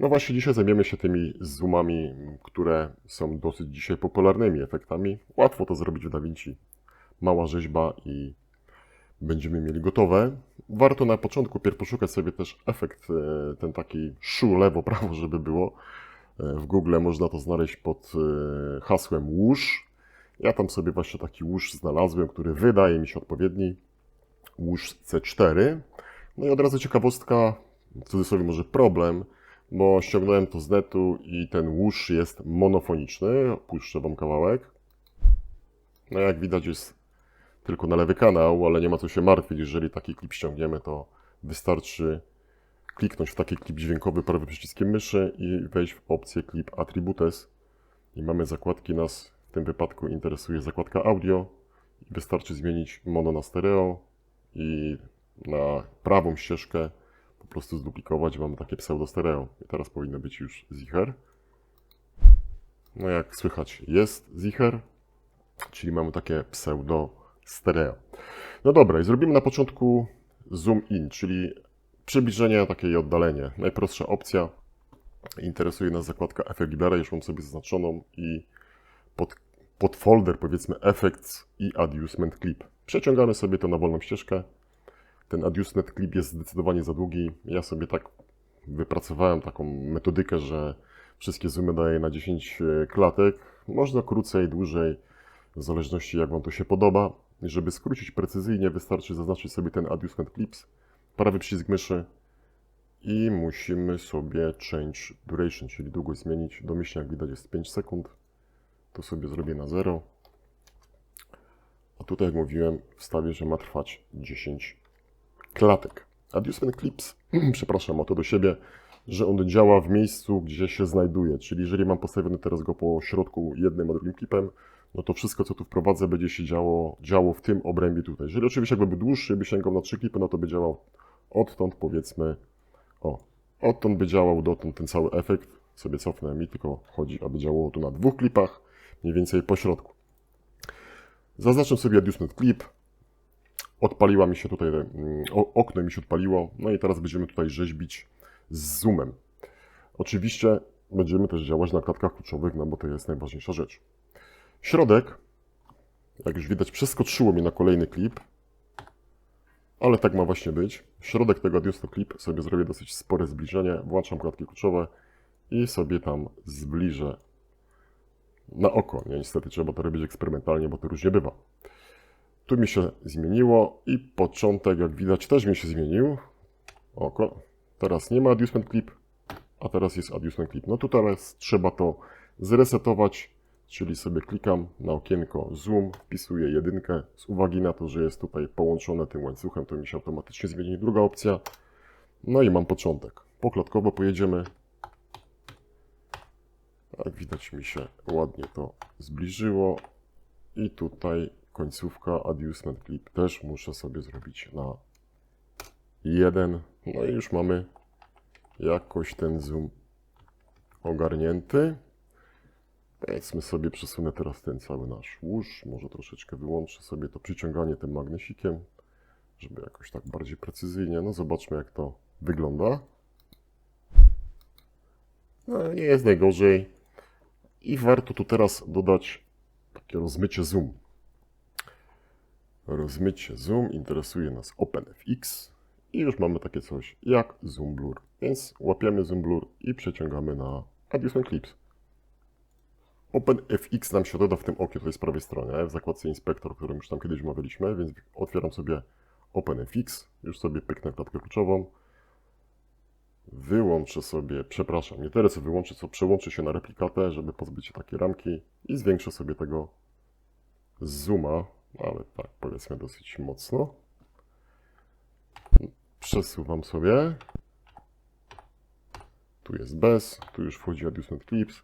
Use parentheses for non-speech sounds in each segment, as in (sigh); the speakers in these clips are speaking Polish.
No właśnie dzisiaj zajmiemy się tymi zoomami, które są dosyć dzisiaj popularnymi efektami. Łatwo to zrobić w DaVinci. Mała rzeźba i będziemy mieli gotowe. Warto na początku pierw poszukać sobie też efekt, e, ten taki szu lewo, prawo, żeby było. E, W Google można to znaleźć pod e, hasłem łóż. Ja tam sobie właśnie taki łóż znalazłem, który wydaje mi się odpowiedni. Łóż C4. No i od razu ciekawostka, w cudzysłowie może problem, bo ściągnąłem to z netu i ten łóż jest monofoniczny. Puszczę wam kawałek. No jak widać jest tylko na lewy kanał, ale nie ma co się martwić. Jeżeli taki klip ściągniemy, to wystarczy kliknąć w taki klip dźwiękowy prawym przyciskiem myszy i wejść w opcję klip attributes. I mamy zakładki nas, w tym wypadku interesuje zakładka audio. Wystarczy zmienić mono na stereo i na prawą ścieżkę prostu zduplikować. Mamy takie pseudo stereo. I teraz powinno być już zicher. No jak słychać jest zicher, czyli mamy takie pseudo stereo. No dobra, i zrobimy na początku zoom in, czyli przybliżenie, takie i oddalenie. Najprostsza opcja. Interesuje nas zakładka Effect Libera, już mam sobie zaznaczoną i pod, pod folder powiedzmy Effects i Adjustment Clip. Przeciągamy sobie to na wolną ścieżkę. Ten Adjustment Clip jest zdecydowanie za długi. Ja sobie tak wypracowałem taką metodykę, że wszystkie zoomy daję na 10 klatek. Można krócej, dłużej, w zależności jak Wam to się podoba. Żeby skrócić precyzyjnie, wystarczy zaznaczyć sobie ten Adjustment Clips, prawy przycisk myszy i musimy sobie change duration, czyli długość zmienić. Domyślnie jak widać jest 5 sekund. To sobie zrobię na 0. A tutaj jak mówiłem, wstawię, że ma trwać 10 klatek. Adjustment Clips, (clears throat) przepraszam, ma to do siebie, że on działa w miejscu, gdzie się znajduje. Czyli jeżeli mam postawiony teraz go po środku jednym a drugim klipem, no to wszystko, co tu wprowadzę, będzie się działo, działo w tym obrębie tutaj. Jeżeli oczywiście jakby był dłuższy, by sięgał na trzy klipy, no to by działał odtąd, powiedzmy, o, odtąd by działał dotąd ten cały efekt. Sobie cofnę mi, tylko chodzi, aby działało tu na dwóch klipach, mniej więcej po środku. Zaznaczę sobie adjustment clip. Odpaliła mi się tutaj, mm, okno mi się odpaliło. No i teraz będziemy tutaj rzeźbić z zoomem. Oczywiście będziemy też działać na klatkach kluczowych, no bo to jest najważniejsza rzecz. Środek, jak już widać, przeskoczyło mi na kolejny klip, ale tak ma właśnie być. Środek tego adjustment clip sobie zrobię dosyć spore zbliżenie, włączam klatki kluczowe i sobie tam zbliżę na oko. Nie, niestety trzeba to robić eksperymentalnie, bo to różnie bywa. Tu mi się zmieniło i początek, jak widać, też mi się zmienił. Oko. Teraz nie ma adjustment clip, a teraz jest adjustment clip. No tu teraz trzeba to zresetować, czyli sobie klikam na okienko zoom, wpisuję jedynkę. Z uwagi na to, że jest tutaj połączone tym łańcuchem, to mi się automatycznie zmieni druga opcja. No i mam początek. Poklatkowo pojedziemy. Jak widać mi się ładnie to zbliżyło. I tutaj końcówka adjustment clip też muszę sobie zrobić na jeden. No i już mamy jakoś ten zoom ogarnięty. Powiedzmy sobie, przesunę teraz ten cały nasz łóż. Może troszeczkę wyłączę sobie to przyciąganie tym magnesikiem, żeby jakoś tak bardziej precyzyjnie. No zobaczmy jak to wygląda. No nie jest najgorzej. I warto tu teraz dodać takie rozmycie zoom. Rozmycie zoom interesuje nas OpenFX i już mamy takie coś jak zoom blur. Więc łapiemy zoom blur i przeciągamy na adjustment clips. OpenFX nam się doda w tym oknie tutaj z prawej strony, w zakładce inspektor, o którym już tam kiedyś omawialiśmy, więc otwieram sobie OpenFX, już sobie pyknę klatkę kluczową, wyłączę sobie, przepraszam, nie tyle co wyłączę, co przełączę się na replikatę, żeby pozbyć się takiej ramki i zwiększę sobie tego zooma, ale tak powiedzmy dosyć mocno. Przesuwam sobie. Tu jest bez, tu już wchodzi adjustment clips,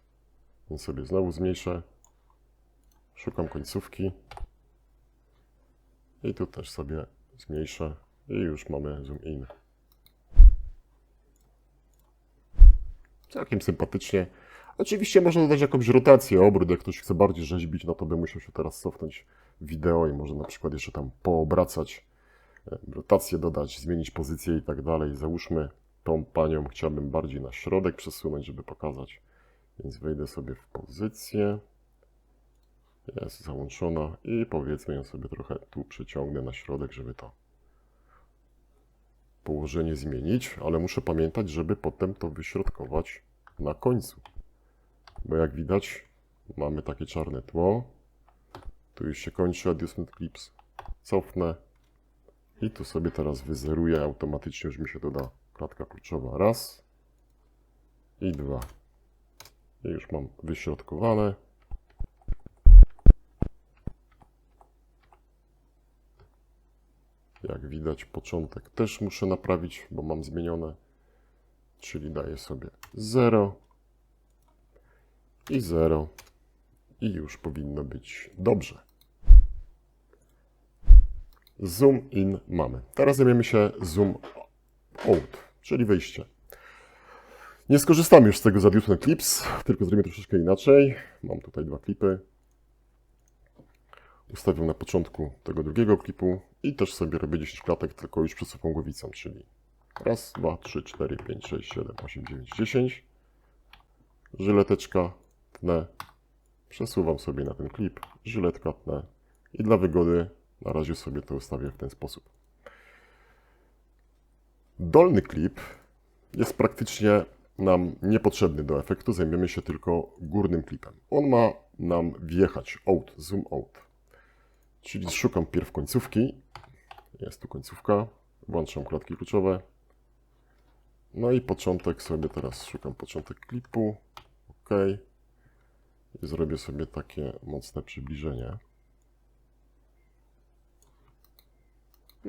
więc sobie znowu zmniejszę. Szukam końcówki. I tu też sobie zmniejszę i już mamy zoom in. Całkiem sympatycznie. Oczywiście można dodać jakąś rotację, obrót, jak ktoś chce bardziej rzeźbić, no to by musiał się teraz cofnąć wideo i może na przykład jeszcze tam poobracać, e, rotację dodać, zmienić pozycję i tak dalej. Załóżmy, tą panią chciałbym bardziej na środek przesunąć, żeby pokazać. Więc wejdę sobie w pozycję. Jest załączona i powiedzmy ją sobie trochę tu przeciągnę na środek, żeby to położenie zmienić, ale muszę pamiętać, żeby potem to wyśrodkować na końcu. Bo jak widać, mamy takie czarne tło. Tu już się kończy Adjustment Clips. Cofnę. I tu sobie teraz wyzeruję automatycznie, już mi się doda klatka kluczowa. Raz. I dwa. I już mam wyśrodkowane. Jak widać, początek też muszę naprawić, bo mam zmienione. Czyli daję sobie 0 i 0 i już powinno być dobrze. Zoom in mamy. Teraz zajmiemy się zoom out, czyli wyjście. Nie skorzystamy już z tego z Adjustment Clips, tylko zrobimy troszeczkę inaczej. Mam tutaj dwa klipy. Ustawiam na początku tego drugiego klipu i też sobie robię 10 klatek, tylko już przesuwam głowicą, czyli raz, dwa, trzy, cztery, pięć, sześć, siedem, osiem, dziewięć, dziesięć. Żyleteczka, tnę, przesuwam sobie na ten klip, żyletka tnę i dla wygody na razie sobie to ustawię w ten sposób. Dolny klip jest praktycznie nam niepotrzebny do efektu, zajmiemy się tylko górnym klipem. On ma nam wjechać, out, zoom out. Czyli szukam pierw końcówki. Jest tu końcówka. Włączam klatki kluczowe. No i początek sobie teraz szukam początek klipu. OK. I zrobię sobie takie mocne przybliżenie.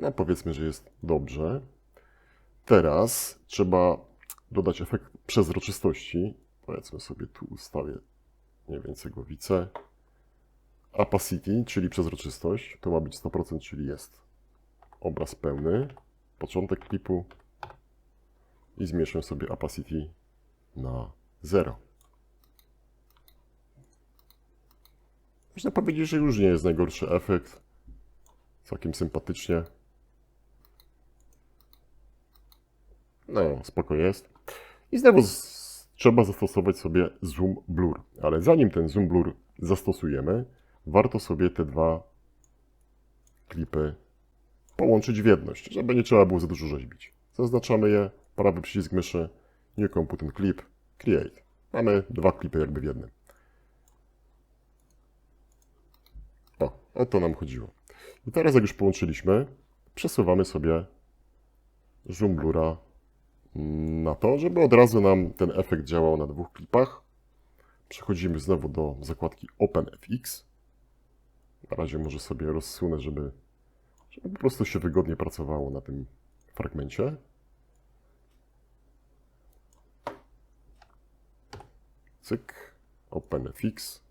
No powiedzmy, że jest dobrze. Teraz trzeba dodać efekt przezroczystości. Powiedzmy sobie tu ustawię mniej więcej głowicę. Opacity, czyli przezroczystość. To ma być 100%, czyli jest obraz pełny. Początek klipu. I zmniejszę sobie opacity na 0. Można powiedzieć, że już nie jest najgorszy efekt. Całkiem sympatycznie. No, spoko jest. I znowu trzeba zastosować sobie zoom blur. Ale zanim ten zoom blur zastosujemy, warto sobie te dwa klipy połączyć w jedność, żeby nie trzeba było za dużo rzeźbić. Zaznaczamy je, prawy przycisk myszy, New Computer Clip, Create. Mamy dwa klipy jakby w jednym. O, o to nam chodziło. I teraz jak już połączyliśmy, przesuwamy sobie zoom blura na to, żeby od razu nam ten efekt działał na dwóch klipach. Przechodzimy znowu do zakładki OpenFX. Na razie może sobie rozsunę, żeby, żeby po prostu się wygodnie pracowało na tym fragmencie. Cyk, OpenFX.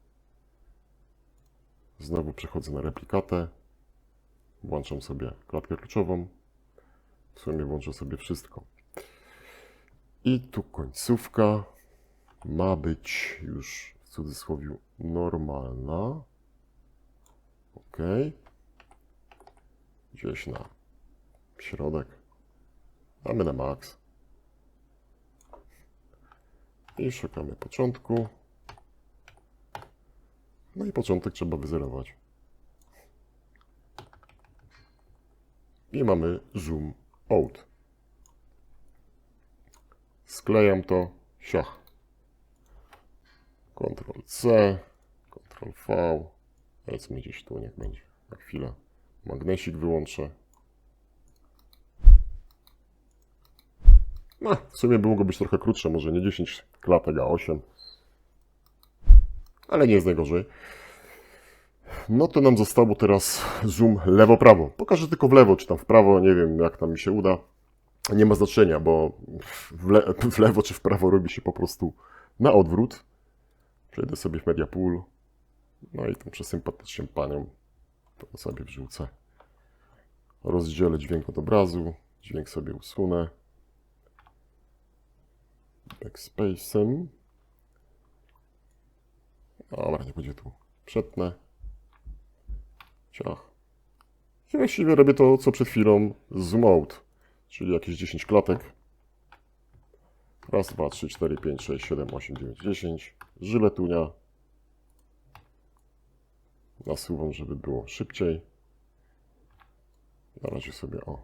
Znowu przechodzę na replikatę. Włączam sobie klatkę kluczową. W sumie włączę sobie wszystko. I tu końcówka ma być już w cudzysłowie normalna. OK. Gdzieś na środek. Damy na max. I szukamy początku. No i początek trzeba wyzerować. I mamy zoom out. Sklejam to, siach. Ctrl C, Ctrl V. Powiedzmy gdzieś tu, niech będzie. Na chwilę. Magnesik wyłączę. No, w sumie by mogło być trochę krótsze, może nie 10 klatek, a 8. Ale nie jest najgorzej. No to nam zostało teraz zoom lewo-prawo. Pokażę tylko w lewo, czy tam w prawo, nie wiem jak tam mi się uda. Nie ma znaczenia, bo w, le w lewo czy w prawo robi się po prostu na odwrót. Przejdę sobie w Media. No i tą przesympatyczną panią to sobie wrzucę. Rozdzielę dźwięk od obrazu. Dźwięk sobie usunę. Backspace'em. Dobra, nie będzie tu. Przetnę. Ciach. I właściwie robię to, co przed chwilą zoom out, czyli jakieś 10 klatek. Raz, dwa, trzy, cztery, pięć, sześć, siedem, osiem, dziewięć, dziesięć. Żyletunia. Nasuwam, żeby było szybciej. Na razie sobie, o,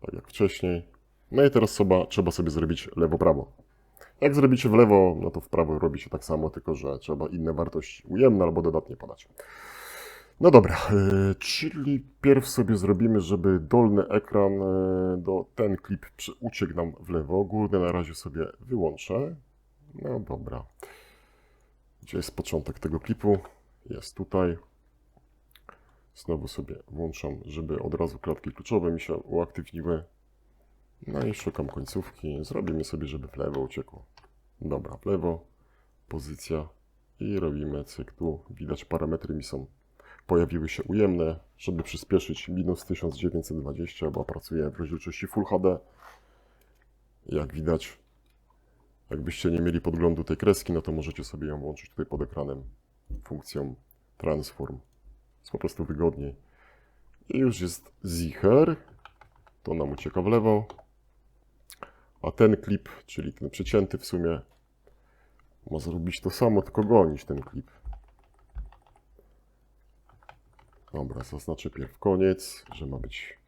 tak jak wcześniej. No i teraz trzeba, sobie zrobić lewo-prawo. Jak zrobicie w lewo, no to w prawo robicie tak samo, tylko że trzeba inne wartości ujemne albo dodatnie podać. No dobra, yy, czyli pierw sobie zrobimy, żeby dolny ekran, yy, do, ten klip uciekł nam w lewo, górny na razie sobie wyłączę. No dobra. Gdzie jest początek tego klipu? Jest tutaj. Znowu sobie włączam, żeby od razu klatki kluczowe mi się uaktywniły. No i szukam końcówki. Zrobimy sobie, żeby w lewo uciekło. Dobra, w lewo. Pozycja. I robimy cyk tu. Widać parametry mi są pojawiły się ujemne, żeby przyspieszyć minus 1920, bo pracuję w rozdzielczości Full HD. Jak widać, jakbyście nie mieli podglądu tej kreski, no to możecie sobie ją włączyć tutaj pod ekranem funkcją Transform. Jest po prostu wygodniej. I już jest zicher. To nam ucieka w lewo. A ten klip, czyli ten przecięty w sumie, ma zrobić to samo, tylko gonić ten klip. Dobra, zaznaczę pierw koniec, że ma być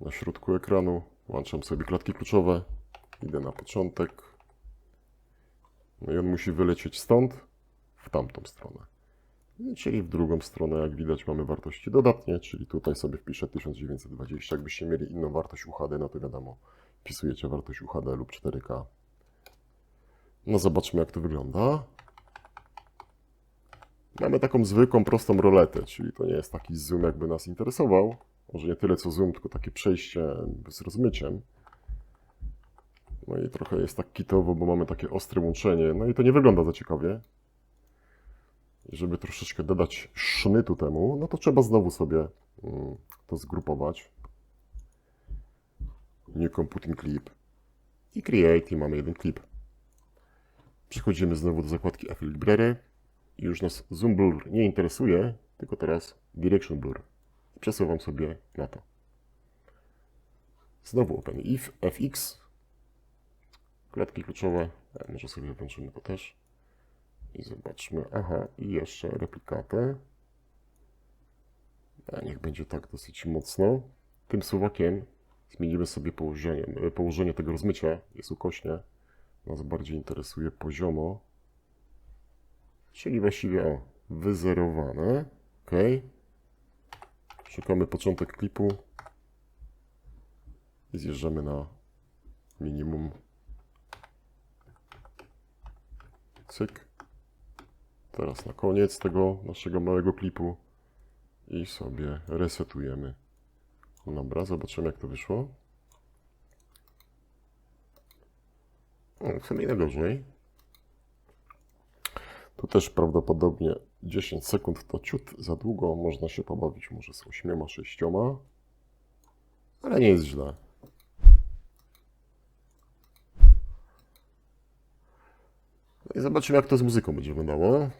na środku ekranu. Włączam sobie klatki kluczowe. Idę na początek. No i on musi wylecieć stąd w tamtą stronę. Czyli w drugą stronę, jak widać, mamy wartości dodatnie, czyli tutaj sobie wpiszę 1920. Jakbyście mieli inną wartość UHD, no to wiadomo, wpisujecie wartość UHD lub 4K. No zobaczmy, jak to wygląda. Mamy taką zwykłą, prostą roletę, czyli to nie jest taki zoom, jakby nas interesował. Może nie tyle co zoom, tylko takie przejście z rozmyciem. No i trochę jest tak kitowo, bo mamy takie ostre łączenie. No i to nie wygląda za ciekawie. I żeby troszeczkę dodać sznytu temu, no to trzeba znowu sobie mm, to zgrupować. New Computing Clip. I Create i mamy jeden klip. Przechodzimy znowu do zakładki FL Library. Już nas Zoom Blur nie interesuje, tylko teraz Direction Blur. Przesuwam sobie na to. Znowu Open If, FX. Klatki kluczowe. E, Może sobie włączymy to też. I zobaczmy. Aha, i jeszcze replikatę. A niech będzie tak dosyć mocno. Tym suwakiem zmienimy sobie położenie, położenie tego rozmycia. Jest ukośnie. Nas bardziej interesuje poziomo. Czyli właściwie o, wyzerowane. Ok. Szukamy początek klipu. I zjeżdżamy na minimum. Cyk. Teraz na koniec tego naszego małego klipu. I sobie resetujemy. Dobra, zobaczymy jak to wyszło. O, w sumie nie Tu też prawdopodobnie 10 sekund to ciut za długo. Można się pobawić może z 8, 6. Ale nie jest źle. No i zobaczymy jak to z muzyką będzie wyglądało.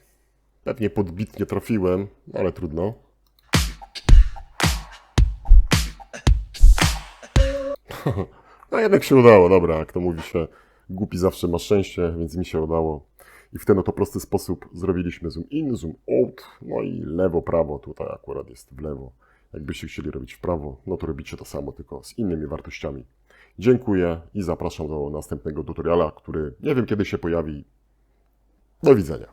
Pewnie pod bit nie trafiłem, ale trudno. (laughs) No jednak się udało, dobra, jak to mówi się, głupi zawsze ma szczęście, więc mi się udało. I w ten oto prosty sposób zrobiliśmy zoom in, zoom out, no i lewo, prawo, tutaj akurat jest w lewo. Jakbyście chcieli robić w prawo, no to robicie to samo, tylko z innymi wartościami. Dziękuję i zapraszam do następnego tutoriala, który nie wiem kiedy się pojawi. Do widzenia.